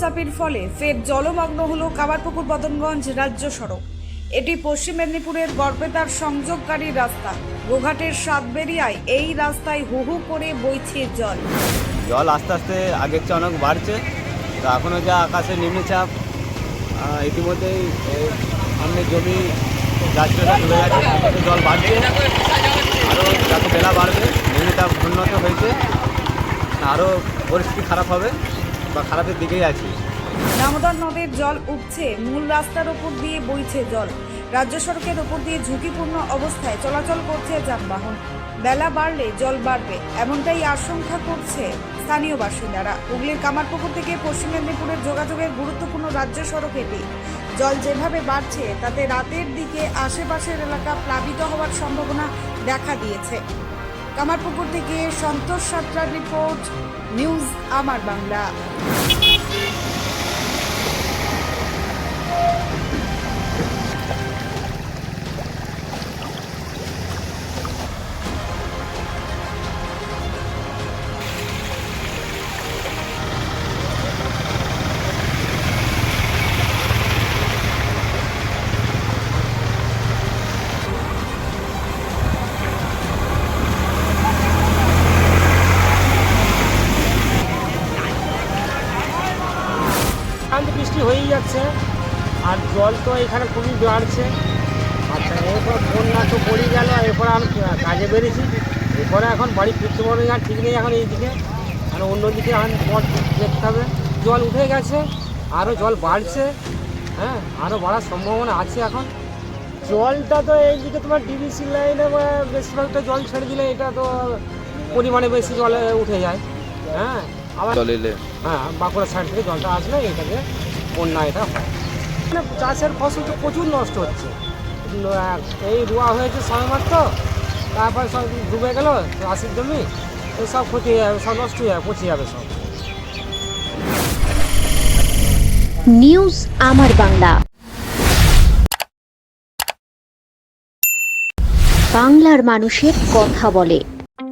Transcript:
চাপের ফলে ফের জলমগ্ন হল কামারপুকুর বদনগঞ্জ রাজ্য সড়ক। এটি পশ্চিম মেদিনীপুরের গড়বেতার সংযোগকারী রাস্তা। গোঘাটের সাতবেরিয়ায় এই রাস্তায় হু হু করে বইছে জল। জল আস্তে আস্তে আগের চেয়ে অনেক বাড়ছে। তো এখনও যা আকাশে নিম্নচাপ ইতিমধ্যেই সামনে জমি জল বাড়ছে। আরও যত বেলা বাড়বে নিম্নচাপ উন্নত হয়েছে। আরও পরিস্থিতি খারাপ হবে। বা খারাপের দিকেই আছি। দামোদর নদের জল উঠছে মূল রাস্তার ওপর দিয়ে বইছে জল। রাজ্য সড়কের ওপর দিয়ে ঝুঁকিপূর্ণ অবস্থায় চলাচল করছে যানবাহন। বেলা বাড়লে জল বাড়বে, এমনটাই আশঙ্কা করছে স্থানীয় বাসিন্দারা। হুগলির কামারপুকুর থেকে পশ্চিম মেদিনীপুরের যোগাযোগের গুরুত্বপূর্ণ রাজ্য সড়ক এটি জল যেভাবে বাড়ছে, তাতে রাতের দিকে আশেপাশের এলাকা প্লাবিত হওয়ার সম্ভাবনা দেখা দিয়েছে। কামারপুকুর থেকে সন্তোষ সাঁতরার রিপোর্ট নিউজ আমার বাংলা। শান্ত বৃষ্টি হয়েই যাচ্ছে। আর জল তো এখানে খুবই বাড়ছে। আচ্ছা এরপর বন্যা তো পড়ে গেল, এরপর আমি কাজে বেরিয়েছি। এরপরে এখন বাড়ি ফিরতে পারবে না, ঠিক নেই এখন এইদিকে। আর অন্যদিকে এখন পথ দেখতে হবে। জল উঠে গেছে আরও জল বাড়ছে হ্যাঁ আরও বাড়ার সম্ভাবনা আছে এখন। জলটা তো এইদিকে তোমার ডিবিসি লাইনে বেশিরভাগটা জল ছেড়ে দিলে এটা তো পরিমাণে বেশি জলে উঠে যায় হ্ঁ আবার জল এলে। হ্যাঁ বাঁকুড়া সাইড থেকে জলটা আসলে এটাকে বন্যা এটা হয়। মানে চাষের ফসল তো প্রচুর নষ্ট হচ্ছে। এই রোয়া হয়েছে সময় মাত্র তারপর সব ডুবে গেল চাষের জমি তো সব ক্ষতি হয়ে যাবে সব নষ্ট হয়ে যাবে পচে যাবে সব। নিউজ আমার বাংলা। বাংলার মানুষের কথা বলে।